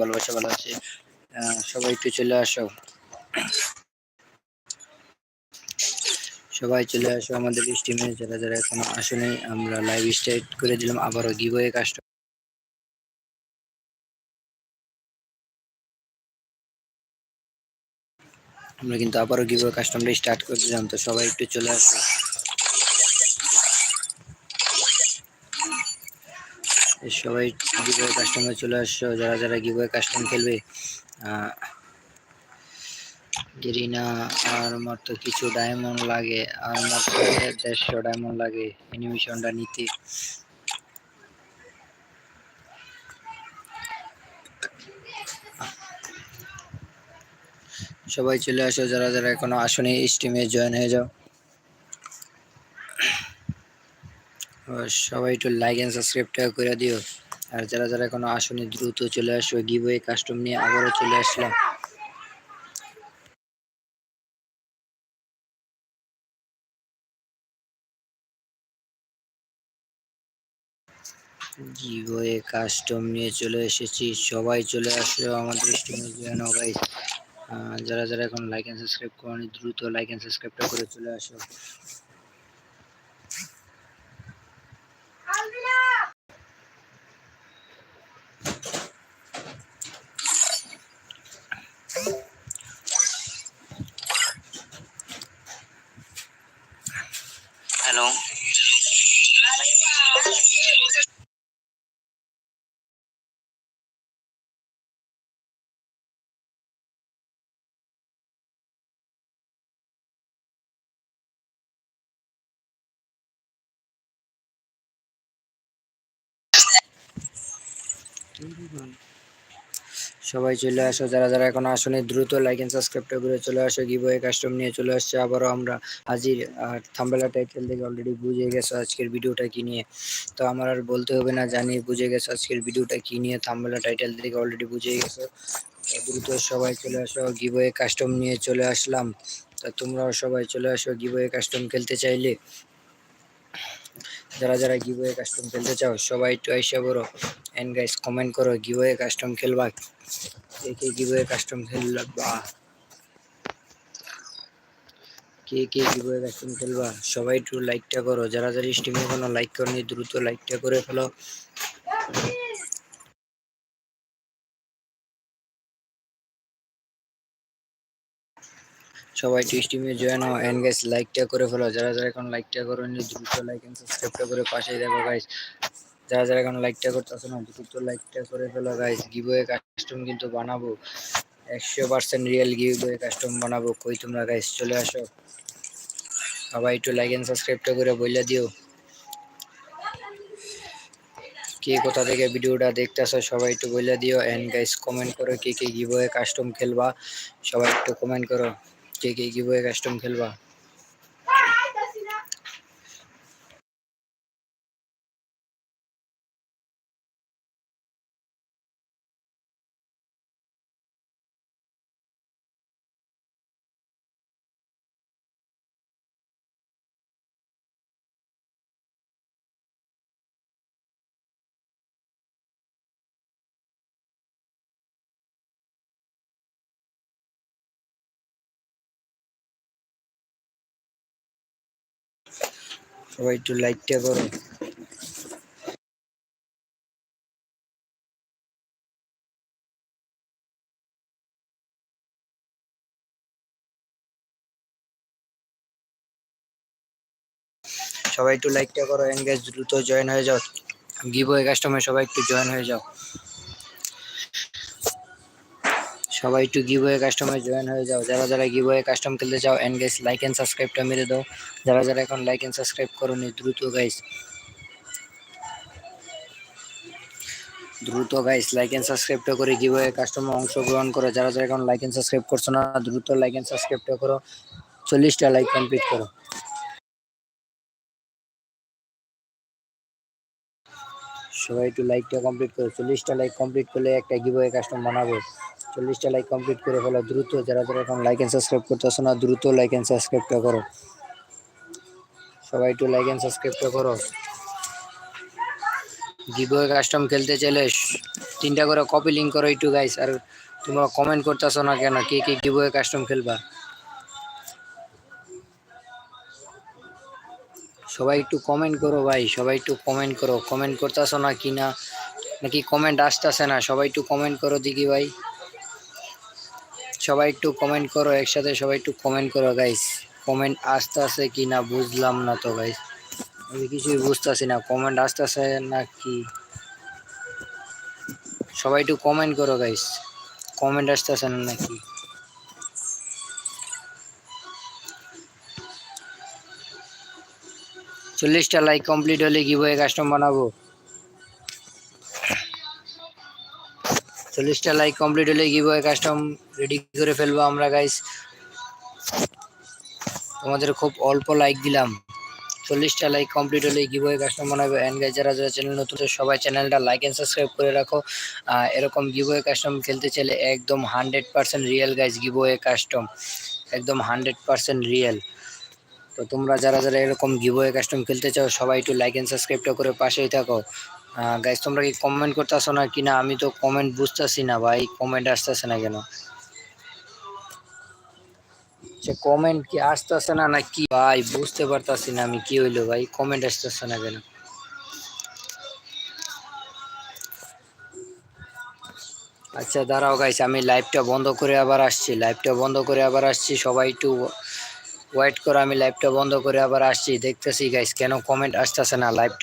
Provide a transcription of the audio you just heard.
ভালোবাসা, ভালো আছে। সবাই একটু চলে আসো। সবাই চলে আসো আমাদের স্টিমে যারা যারা এখনও আসেনি, আমরা লাইভ স্টার্ট করে দিলাম। আবারও গিভওয়ে কাস্ট আমরা কিন্তু আবারও গিভওয়ে কাস্টমার স্টার্ট করে দিলাম। তো সবাই একটু চলে আসো। সবাই গিভওয়ে কাস্টমার চলে আসছো। যারা যারা গিভওয়ে কাস্টম খেলবে গেরিনা আর মাত্র কিছু ডায়মন্ড লাগে। আর মাত্র দেড়শো ডায়মন্ড লাগে অ্যানিমেশনটা নিতে। সবাই চলে আসো, যারা যারা এখনও আসনে স্টিমে জয়েন হয়ে যাও। সবাই একটু লাইক এন্ড সাবস্ক্রাইবটা করে দিও। আর যারা যারা এখনও আসনে, দ্রুত চলে আসো। গিভওয়ে কাস্টম নিয়ে আবারও চলে আসলাম। গিভওয়ে কাস্টম নিয়ে চলে এসেছি। সবাই চলে আসলো আমাদের যারা যারা এখন লাইক এন্ড সাবস্ক্রাইব করেনি, দ্রুত লাইক এন্ড সাবস্ক্রাইবটা করে চলে আসো। Everyone. সবাই চলে আসো, যারা যারা এখন আসনে, দ্রুত লাইক এন্ড সাবস্ক্রাইবটা করে চলে আসো গিভওয়ে কাস্টম নিয়ে চলে আসছে, আবারও আমরা হাজির। আর থাম্বেলা টাইটেল থেকে অলরেডি বুঝে গেছো আজকের ভিডিওটা কি নিয়ে। তো আমার আর বলতে হবে না জানি বুঝে গেছো আজকের ভিডিওটা কি নিয়ে, থাম্বেলা টাইটেল থেকে অলরেডি বুঝে গেছো। দ্রুত সবাই চলে আসো গিভওয়ে কাস্টম নিয়ে চলে আসলাম। তা তোমরাও সবাই চলে আসো গিভওয়ে কাস্টম খেলতে চাইলে। যারা যারা গিভওয়ে কাস্টম খেলতে চাও, সবাই একটু আইসা বড় অ্যান্ড গাইস কমেন্ট করো গিভওয়ে কাস্টম খেলবা কে? কে গিভওয়ে কাস্টম খেলবা? কে কে গিভওয়ে কাস্টম খেলবা? সবাই একটু লাইকটা করো। যারা যারা স্ট্রিমে কোনো লাইক করনি, দ্রুত লাইকটা করে ফেলো। সবাই একটু স্ট্রিমে জয়েন হও এন্ড গাইস লাইকটা করে ফেলো যারা যারা এখন লাইকটা করোনি দ্রুত লাইক এন্ড সাবস্ক্রাইবটা করে পাশেই দেখো গাইস যারা যারা এখন লাইকটা করতেছো না, দ্রুত লাইকটা করে ফেলো গাইস গিভওয়ে কাস্টম কিন্তু বানাবো। একশো পার্সেন্ট রিয়েল গিভওয়ে কাস্টম বানাবো। কই তোমরা গাইস চলে আসো। সবাই একটু লাইক এন্ড সাবস্ক্রাইবটা করে বইলা দিও। কে কোথা থেকে ভিডিওটা দেখতেছো, সবাই একটু বইলা দিও। এন্ড গাইস কমেন্ট করো কে কে গিভওয়ে কাস্টম খেলবা। সবাই একটু কমেন্ট করো। কে কে গিভওয়ে কাস্টম খেলবা? সবাই একটু লাইকটা করো সবাই একটু লাইকটা করো এনগেজ দ্রুত জয়েন হয়ে যাও। গিভওয়ে কাস্টমার সবাই একটু জয়েন হয়ে যাও। সবাই একটু গিভওয়ে কাস্টমার জয়েন হয়ে যাও। যারা যারা গিভওয়ে কাস্টম খেলতে চাও এনগেজ লাইক এন্ড সাবস্ক্রাইবটা মেরে দাও। যারা যারা এখন লাইক এন্ড সাবস্ক্রাইব করোনি, দ্রুত গাইস দ্রুত গাইস লাইক এন্ড সাবস্ক্রাইবটা করে গিভওয়ে কাস্টমার অংশগ্রহণ করো। যারা যারা এখন লাইক এন্ড সাবস্ক্রাইব করছ না, দ্রুত লাইক এন্ড সাবস্ক্রাইবটা করো। চল্লিশটা লাইক কমপ্লিট করো। সবাই একটু লাইকটা কমপ্লিট করো। চল্লিশটা লাইক কমপ্লিট করলে একটা গিভওয়ে কাস্টম বানাবো। চল্লিশটা লাইক কমপ্লিট করে ফেলো। দ্রুত যারা যারা এখন লাইক এন্ড সাবস্ক্রাইব করতেছো না, দ্রুত লাইক এন্ড সাবস্ক্রাইবটা করো। সবাই একটু লাইক এন্ড সাবস্ক্রাইবটা করো। গিভওয়ে কাস্টম খেলতে চাইলে তিনটা করে কপি লিঙ্ক করো একটু গাইস আর তোমরা কমেন্ট করতেছো না কেন? কে কে গিভওয়ে কাস্টম খেলবা? সবাই একটু কমেন্ট করো, ভাই। সবাই একটু কমেন্ট করো। কমেন্ট করতেছো না কি না? নাকি কমেন্ট আসতেছে না? সবাই একটু কমেন্ট করো দেখি, ভাই। সবাই একটু কমেন্ট করো, একসাথে সবাই একটু কমেন্ট করো গাইস কমেন্ট আসতেছে কি না বুঝলাম না তো গাইস আমি কিছুই বুঝতেছি না কমেন্ট আসতেছে না কি? সবাই একটু কমেন্ট করো গাইস কমেন্ট আসতেছে না নাকি? চল্লিশটা লাইক কমপ্লিট হলে গিভওয়ে কাস্টম বানাবো। চল্লিশটা লাইক কমপ্লিট হলে গিভওয়ে কাস্টম রেডি করে ফেলব আমরা গাইস তোমাদের খুব অল্প লাইক দিলাম। চল্লিশটা লাইক কমপ্লিট হলে গিভওয়ে কাস্টম বানাবো। অ্যান্ড গাইজ যারা যারা চ্যানেল নতুন সবাই চ্যানেলটা লাইক এন্ড সাবস্ক্রাইব করে রাখো। এরকম গিভওয়ে কাস্টম খেলতে চাইলে একদম hundred percent real guys giveaway custom একদম হান্ড্রেড পার্সেন্ট রিয়েল তো তোমরা যারা যারা এরকম গিভওয়ে কাস্টম খেলতে চাও, সবাই একটু লাইক এন্ড সাবস্ক্রাইবটা করে পাশেই থাকো। গাইস তোমরা কি কমেন্ট করতেছো না কিনা আমি তো কমেন্ট বুঝতেছি না ভাই কমেন্ট আসতেছে না কেন? সে কমেন্ট কি আসতেছে না না কি? ভাই, বুঝতে পারতাছি না আমি কি হইল ভাই কমেন্ট আসতেছে না কেন? আচ্ছা দাঁড়াও গাইস আমি লাইভটা বন্ধ করে আবার আসছি লাইভটা বন্ধ করে আবার আসছি, সবাই একটু ওয়েট করো, আমি লাইভটা বন্ধ করে আবার আসছি, দেখতেছি গাইস কেন কমেন্ট আসতেছে না লাইভটা